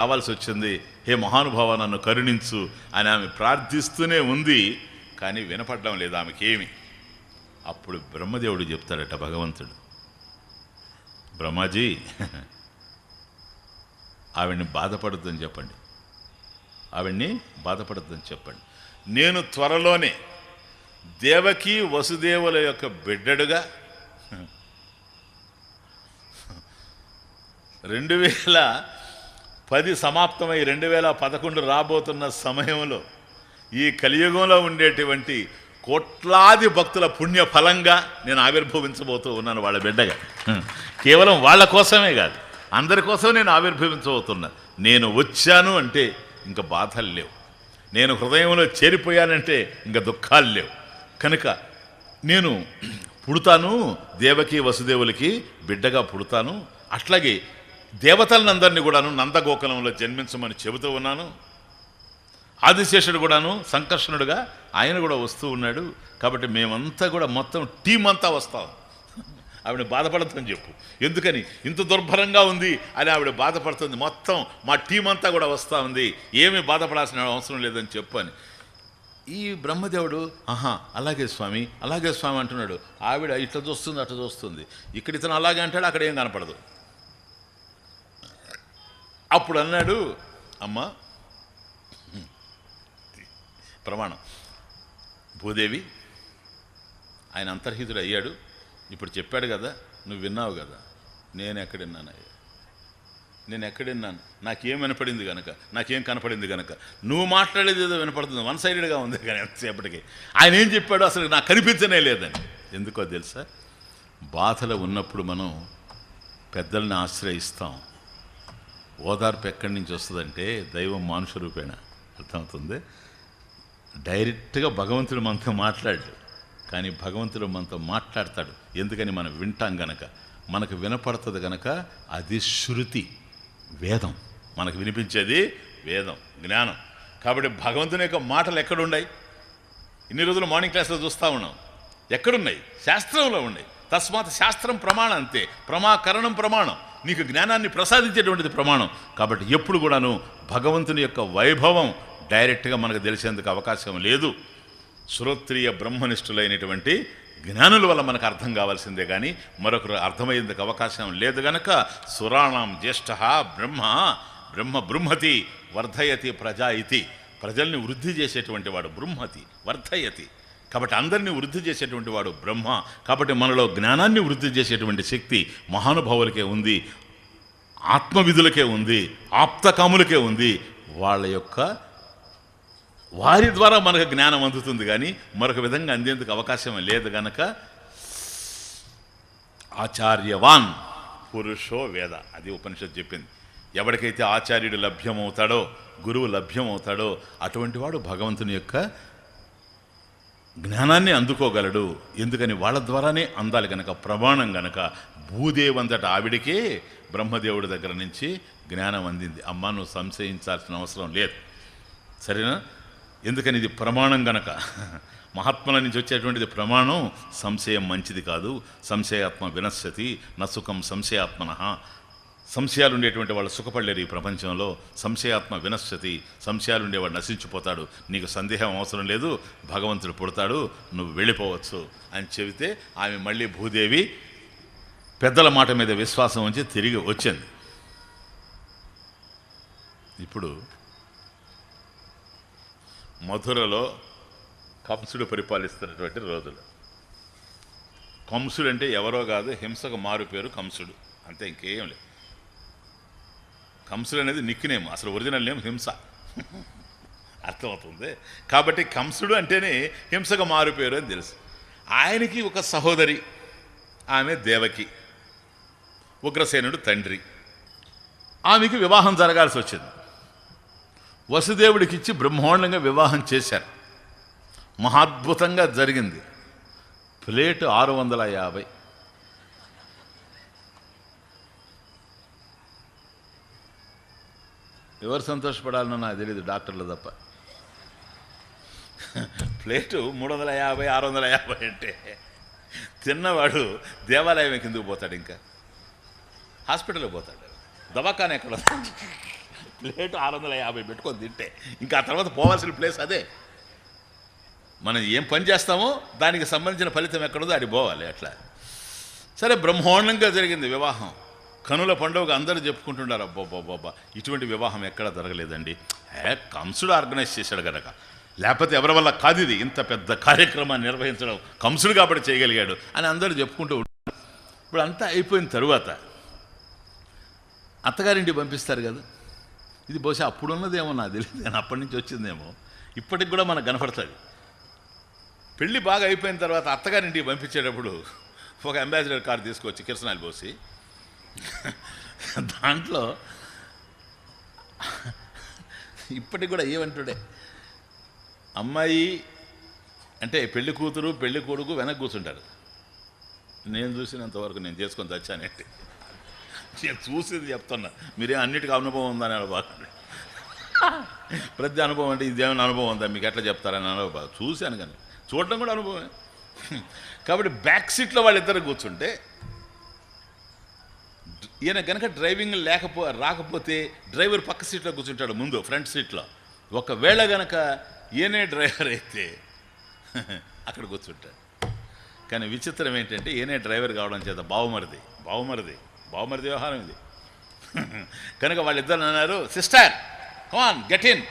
కావాల్సి వచ్చింది. హే మహానుభావ నన్ను కరుణించు అని ఆమె ప్రార్థిస్తూనే ఉంది. కానీ వినపడడం లేదు ఆమెకేమి. అప్పుడు బ్రహ్మదేవుడు చెప్తాడట భగవంతుడు. బ్రహ్మాజీ ఆవిడ్ని బాధపడద్దని చెప్పండి. ఆవిడ్ని బాధపడద్దని చెప్పండి. నేను త్వరలోనే దేవకి వసుదేవుల యొక్క బిడ్డడుగా రెండు వేల పది సమాప్తమై రెండు వేల పదకొండు రాబోతున్న సమయంలో ఈ కలియుగంలో ఉండేటువంటి కోట్లాది భక్తుల పుణ్య ఫలంగా నేను ఆవిర్భవించబోతూ ఉన్నాను వాళ్ళ బిడ్డగా. కేవలం వాళ్ళ కోసమే కాదు అందరి కోసం నేను ఆవిర్భవించబోతున్నా. నేను వచ్చాను అంటే ఇంకా బాధలు లేవు. నేను హృదయంలో చేరిపోయానంటే ఇంకా దుఃఖాలు లేవు. కనుక నేను పుడతాను దేవకి వసుదేవులకి బిడ్డగా పుడతాను. అట్లాగే దేవతలనందరినీ కూడాను నందగోకులంలో జన్మించమని చెబుతూ ఉన్నాను. ఆదిశేషుడు కూడాను సంకర్షణుడుగా ఆయన కూడా వస్తూ ఉన్నాడు. కాబట్టి మేమంతా కూడా మొత్తం టీం అంతా వస్తాం. ఆవిడ బాధపడద్దని చెప్పు. ఎందుకని? ఇంత దుర్భరంగా ఉంది అని ఆవిడ బాధపడుతుంది. మొత్తం మా టీం అంతా కూడా వస్తూ ఉంది. ఏమీ బాధపడాల్సిన అవసరం లేదని చెప్పు అని. ఈ బ్రహ్మదేవుడు ఆహా అలాగే స్వామి అలాగే స్వామి అంటున్నాడు. ఆవిడ ఇట్లా చూస్తుంది అట్లా చూస్తుంది. ఇక్కడ ఇతను అలాగే అంటాడు అక్కడ ఏం కనపడదు. అప్పుడు అన్నాడు అమ్మ ప్రమాణం. భూదేవి ఆయన అంతర్హితుడు అయ్యాడు. ఇప్పుడు చెప్పాడు కదా నువ్వు విన్నావు కదా నేను ఎక్కడిన్నాను అయ్యా నేను ఎక్కడిన్నాను నాకేం వినపడింది కనుక నాకేం కనపడింది కనుక నువ్వు మాట్లాడేది ఏదో వినపడుతుంది వన్ సైడెడ్గా ఉంది కానీ ఎంతసేపటికి ఆయన ఏం చెప్పాడు అసలు నాకు కనిపించనే లేదని. ఎందుకో తెలుసా? బాధలు ఉన్నప్పుడు మనం పెద్దల్ని ఆశ్రయిస్తాం. ఓదార్పు ఎక్కడి నుంచి వస్తుందంటే దైవం మానుష రూపేణ అర్థమవుతుంది. డైరెక్ట్గా భగవంతుడు మనతో మాట్లాడు కానీ భగవంతుడు మనతో మాట్లాడతాడు. ఎందుకని మనం వింటాం గనక మనకు వినపడుతుంది గనక అది శృతి వేదం. మనకు వినిపించేది వేదం జ్ఞానం. కాబట్టి భగవంతుని యొక్క మాటలు ఎక్కడున్నాయి? ఇన్ని రోజులు మార్నింగ్ క్లాస్లో చూస్తూ ఉన్నాం. ఎక్కడున్నాయి? శాస్త్రంలో ఉన్నాయి. తస్మాత్ శాస్త్రం ప్రమాణం అంతే. ప్రమాకరణం ప్రమాణం. నీకు జ్ఞానాన్ని ప్రసాదించేటువంటిది ప్రమాణం. కాబట్టి ఎప్పుడు కూడాను భగవంతుని యొక్క వైభవం డైరెక్ట్గా మనకు తెలిసేందుకు అవకాశం లేదు. శ్రోత్రియ బ్రహ్మనిష్ఠులైనటువంటి జ్ఞానుల వల్ల మనకు అర్థం కావాల్సిందే కానీ మరొకరు అర్థమయ్యేందుకు అవకాశం లేదు గనక సురాణం జ్యేష్ఠ బ్రహ్మ బ్రహ్మ బృంహతి వర్ధయతి ప్రజా ఇతి ప్రజల్ని వృద్ధి చేసేటువంటి వాడు బృంహతి వర్ధయతి. కాబట్టి అందరినీ వృద్ధి చేసేటువంటి వాడు బ్రహ్మ. కాబట్టి మనలో జ్ఞానాన్ని వృద్ధి చేసేటువంటి శక్తి మహానుభావులకే ఉంది ఆత్మవిధులకే ఉంది ఆప్తకాములకే ఉంది. వాళ్ళ యొక్క వారి ద్వారా మనకు జ్ఞానం అందుతుంది కానీ మరొక విధంగా అందేందుకు అవకాశం లేదు గనక ఆచార్యవాన్ పురుషో వేద. అది ఉపనిషత్ చెప్పింది. ఎవరికైతే ఆచార్యుడు లభ్యమవుతాడో గురువు లభ్యమవుతాడో అటువంటి వాడు భగవంతుని యొక్క జ్ఞానాన్ని అందుకోగలడు. ఎందుకని వాళ్ళ ద్వారానే అందాలి గనక ప్రమాణం గనక. భూదేవంతట ఆవిడికే బ్రహ్మదేవుడి దగ్గర నుంచి జ్ఞానం అందింది. అమ్మ నువ్వు సంశయించాల్సిన అవసరం లేదు. సరేనా? ఎందుకని ఇది ప్రమాణం గనక? మహాత్మల నుంచి వచ్చేటువంటిది ప్రమాణం సంశయం మంచిది కాదు. సంశయాత్మ వినశ్యతి నసుఖం సంశయాత్మన. సంశయాలు ఉండేటువంటి వాళ్ళు సుఖపడలేరు ఈ ప్రపంచంలో. సంశయాత్మ వినశ్యతి సంశయాలు ఉండేవాడు నశించిపోతాడు. నీకు సందేహం అవసరం లేదు భగవంతుడు పుడతాడు నువ్వు వెళ్ళిపోవచ్చు అని చెబితే ఆమె మళ్ళీ భూదేవి పెద్దల మాట మీద విశ్వాసం ఉంచి తిరిగి వచ్చింది. ఇప్పుడు మధురలో కంసుడు పరిపాలిస్తున్నటువంటి రోజులు. కంసుడు అంటే ఎవరో కాదు హింసకు మారు పేరు కంసుడు. అంతే ఇంకేం లేదు. కంసుడు అనేది నిక్నేమ్ అసలు ఒరిజినల్ నేమ్ హింస. అర్థమవుతుంది? కాబట్టి కంసుడు అంటేనే హింసగా మారిపోయారు అని తెలుసు. ఆయనకి ఒక సహోదరి ఆమె దేవకి. ఉగ్రసేనుడు తండ్రి. ఆమెకి వివాహం జరగాల్సి వచ్చింది. వసుదేవుడికి ఇచ్చి బ్రహ్మాండంగా వివాహం చేశారు. మహాద్భుతంగా జరిగింది. ప్లేటు ఆరు వందల యాభై. ఎవరు సంతోషపడాలనో నాకు తెలియదు డాక్టర్లు తప్ప. ప్లేటు మూడు వందల యాభై ఆరు వందల యాభై అంటే తిన్నవాడు దేవాలయం కిందకు పోతాడు ఇంకా. హాస్పిటల్కి పోతాడు. దవాఖాన ఎక్కడ ప్లేటు ఆరు వందల యాభై పెట్టుకొని తింటే ఇంకా ఆ తర్వాత పోవాల్సిన ప్లేస్ అదే. మనం ఏం పని చేస్తామో దానికి సంబంధించిన ఫలితం ఎక్కడుందో అది పోవాలి అట్లా. సరే బ్రహ్మాండంగా జరిగింది వివాహం. కనుల పండుగ అందరూ చెప్పుకుంటున్నారు అబ్బాబ్బాబ్బా ఇటువంటి వివాహం ఎక్కడ జరగలేదండి. ఏ కంసుడు ఆర్గనైజ్ చేశాడు కనుక లేకపోతే ఎవరి వల్ల కాదు ఇది ఇంత పెద్ద కార్యక్రమాన్ని నిర్వహించడం. కంసుడు కాబట్టి చేయగలిగాడు అని అందరూ చెప్పుకుంటూ ఉంటారు ఇప్పుడు అంతా అయిపోయిన తరువాత అత్తగారింటికి పంపిస్తారు కదా. ఇది బహుశా అప్పుడు ఉన్నదేమో నాకు తెలియదు కానీ అప్పటి నుంచి వచ్చిందేమో. ఇప్పటికి కూడా మనకు కనపడుతుంది. పెళ్ళి బాగా అయిపోయిన తర్వాత అత్తగారింటికి పంపించేటప్పుడు ఒక అంబాసిడర్ కార్ తీసుకొచ్చి కిరసనాలు పోసి దాంట్లో ఇప్పటికి కూడా ఏమంటుడే అమ్మాయి అంటే పెళ్ళి కూతురు పెళ్ళి కొడుకు వెనక కూర్చుంటారు. నేను చూసినంతవరకు నేను చేసుకొని తెచ్చానంటే నేను చూసింది చెప్తున్నా. మీరే అన్నిటికీ అనుభవం ఉందని బాగా ప్రతి అనుభవం అంటే ఇదేమైనా అనుభవం ఉందా? మీకు ఎట్లా చెప్తారని అనుభవం. చూశాను కానీ చూడడం కూడా అనుభవమే. కాబట్టి బ్యాక్ సీట్లో వాళ్ళిద్దరు కూర్చుంటే ఈయన కనుక డ్రైవింగ్ లేకపో రాకపోతే డ్రైవర్ పక్క సీట్లో కూర్చుంటాడు ముందు ఫ్రంట్ సీట్లో. ఒకవేళ గనక ఈయనే డ్రైవర్ అయితే అక్కడ కూర్చుంటాడు. కానీ విచిత్రం ఏంటంటే ఈయనే డ్రైవర్ కావడం చేత బావమరిది బావమరిది బావమరిది వ్యవహారం ఇది. కనుక వాళ్ళిద్దరు అన్నారు sister come on get in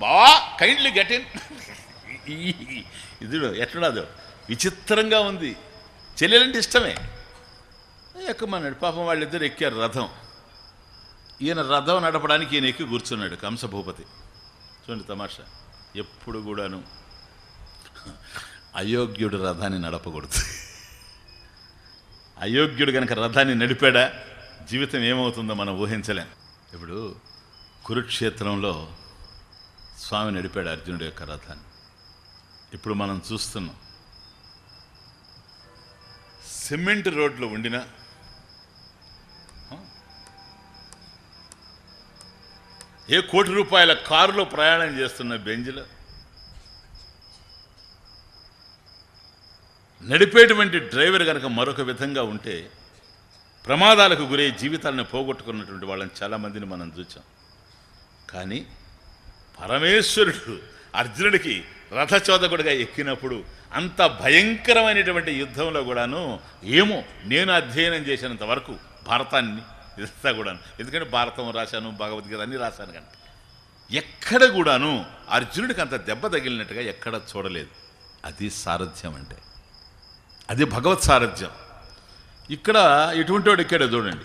బావా కైండ్లీ గెట్ ఇన్ ఇది ఎట్లున్నదో విచిత్రంగా ఉంది. చెల్లెలంటే ఇష్టమే. ఎక్కమన్నాడు పాపం వాళ్ళిద్దరు ఎక్కారు రథం. ఈయన రథం నడపడానికి ఈయన ఎక్కి కూర్చున్నాడు కంసభూపతి. చూడండి తమాషా. ఎప్పుడు కూడాను అయోగ్యుడు రథాన్ని నడపకూడదు. అయోగ్యుడు కనుక రథాన్ని నడిపాడా? జీవితం ఏమవుతుందో మనం ఊహించలేం. ఇప్పుడు కురుక్షేత్రంలో స్వామి నడిపాడు అర్జునుడి యొక్క రథాన్ని. ఇప్పుడు మనం చూస్తున్నాం. సిమెంట్ రోడ్లు ఉండినా ఏ కోటి రూపాయల కారులో ప్రయాణం చేస్తున్న బెంజ్లో? నడిపేటువంటి డ్రైవర్ కనుక మరొక విధంగా ఉంటే ప్రమాదాలకు గురై జీవితాలను పోగొట్టుకున్నటువంటి వాళ్ళని చాలామందిని మనం చూచాం. కానీ పరమేశ్వరుడు అర్జునుడికి రథచోదకుడిగా ఎక్కినప్పుడు అంత భయంకరమైనటువంటి యుద్ధంలో కూడాను ఏమో నేను అధ్యయనం చేసినంత వరకు భారతాన్ని ఇదంతా కూడాను. ఎందుకంటే భారతం రాశాను భగవద్గీత అన్నీ రాశాను కనుక. ఎక్కడ కూడాను అర్జునుడికి అంత దెబ్బ తగిలినట్టుగా ఎక్కడ చూడలేదు. అది సారథ్యం అంటే. అది భగవత్ సారథ్యం. ఇక్కడ ఎటువంటి వాడు ఎక్కాడు చూడండి.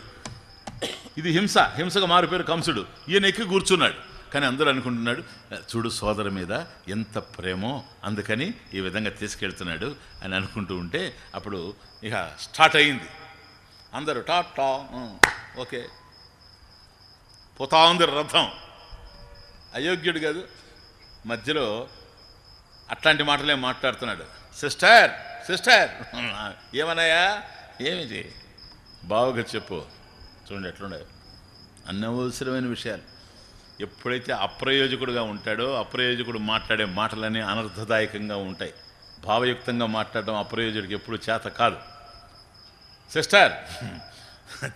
ఇది హింస. హింసగా మారిపోయారు కంసుడు. ఈయన ఎక్కి కూర్చున్నాడు. కానీ అందరూ అనుకుంటున్నాడు చూడు సోదరు మీద ఎంత ప్రేమో అందుకని ఈ విధంగా తీసుకెళ్తున్నాడు అని అనుకుంటూ ఉంటే అప్పుడు ఇక స్టార్ట్ అయింది. అందరూ టా టా ఓకే. పోతా ఉంది రథం. అయోగ్యుడు కాదు. మధ్యలో అట్లాంటి మాటలే మాట్లాడుతున్నాడు. Sister sister. ఏమన్నాయా? ఏమిటి? బావగా చెప్పు. చూడండి ఎట్లుండే అనవసరమైన విషయాలు. ఎప్పుడైతే అప్రయోజకుడుగా ఉంటాడో అప్రయోజకుడు మాట్లాడే మాటలన్నీ అనర్థదాయకంగా ఉంటాయి. భావయుక్తంగా మాట్లాడడం అప్రయోజకుడికి ఎప్పుడు చేత కాదు. సిస్టర్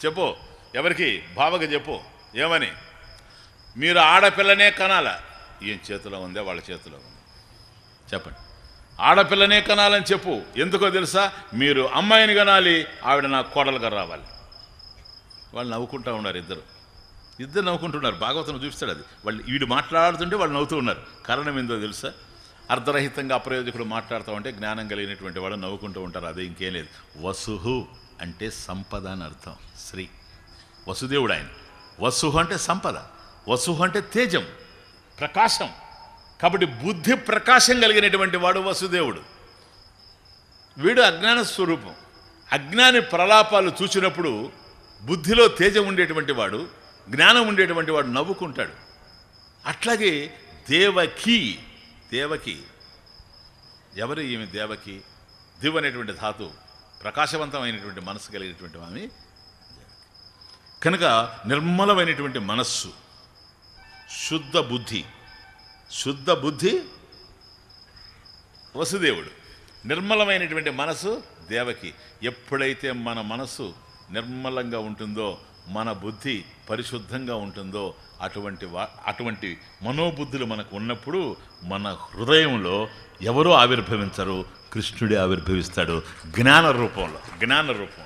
చెప్పు ఎవరికి? బావగా చెప్పు. ఏమని? మీరు ఆడపిల్లనే కనాల. ఏం చేతిలో ఉందే వాళ్ళ చేతిలో ఉంది. చెప్పండి. ఆడపిల్లనే కనాలని చెప్పు. ఎందుకో తెలుసా? మీరు అమ్మాయిని కనాలి ఆవిడ నా కోడలుగా రావాలి. వాళ్ళు నవ్వుకుంటూ ఉన్నారు ఇద్దరు. ఇద్దరు నవ్వుకుంటున్నారు. భాగవతం చూపిస్తాడు అది. వాళ్ళు వీడు మాట్లాడుతుంటే వాళ్ళు నవ్వుతూ ఉన్నారు. కారణం ఏందో తెలుసా? అర్ధరహితంగా అప్రయోజకుడు మాట్లాడుతూ ఉంటే జ్ఞానం కలిగినటువంటి వాళ్ళు నవ్వుకుంటూ ఉంటారు. అదే ఇంకేం లేదు. వసుహు. అంటే సంపద అని అర్థం. శ్రీ వసుదేవుడు ఆయన వసు అంటే సంపద. వసు అంటే తేజం ప్రకాశం. కాబట్టి బుద్ధి ప్రకాశం కలిగినటువంటి వాడు వసుదేవుడు. వీడు అజ్ఞాన స్వరూపం. అజ్ఞాని ప్రలాపాలు చూసినప్పుడు బుద్ధిలో తేజం ఉండేటువంటి వాడు జ్ఞానం ఉండేటువంటి వాడు నవ్వుకుంటాడు. అట్లాగే దేవకి దేవకి. ఎవరు ఈమె దేవకి? దివ్ అనేటువంటి ధాతువు. ప్రకాశవంతమైనటువంటి మనస్సు కలిగినటువంటి ఆమె కనుక నిర్మలమైనటువంటి మనస్సు శుద్ధ బుద్ధి శుద్ధ బుద్ధి వసుదేవుడు. నిర్మలమైనటువంటి మనసు దేవకి. ఎప్పుడైతే మన మనసు నిర్మలంగా ఉంటుందో మన బుద్ధి పరిశుద్ధంగా ఉంటుందో అటువంటి వా అటువంటి మనోబుద్ధులు మనకు ఉన్నప్పుడు మన హృదయంలో ఎవరూ ఆవిర్భవించరు? కృష్ణుడే ఆవిర్భవిస్తాడు. జ్ఞాన రూపంలో జ్ఞాన రూపం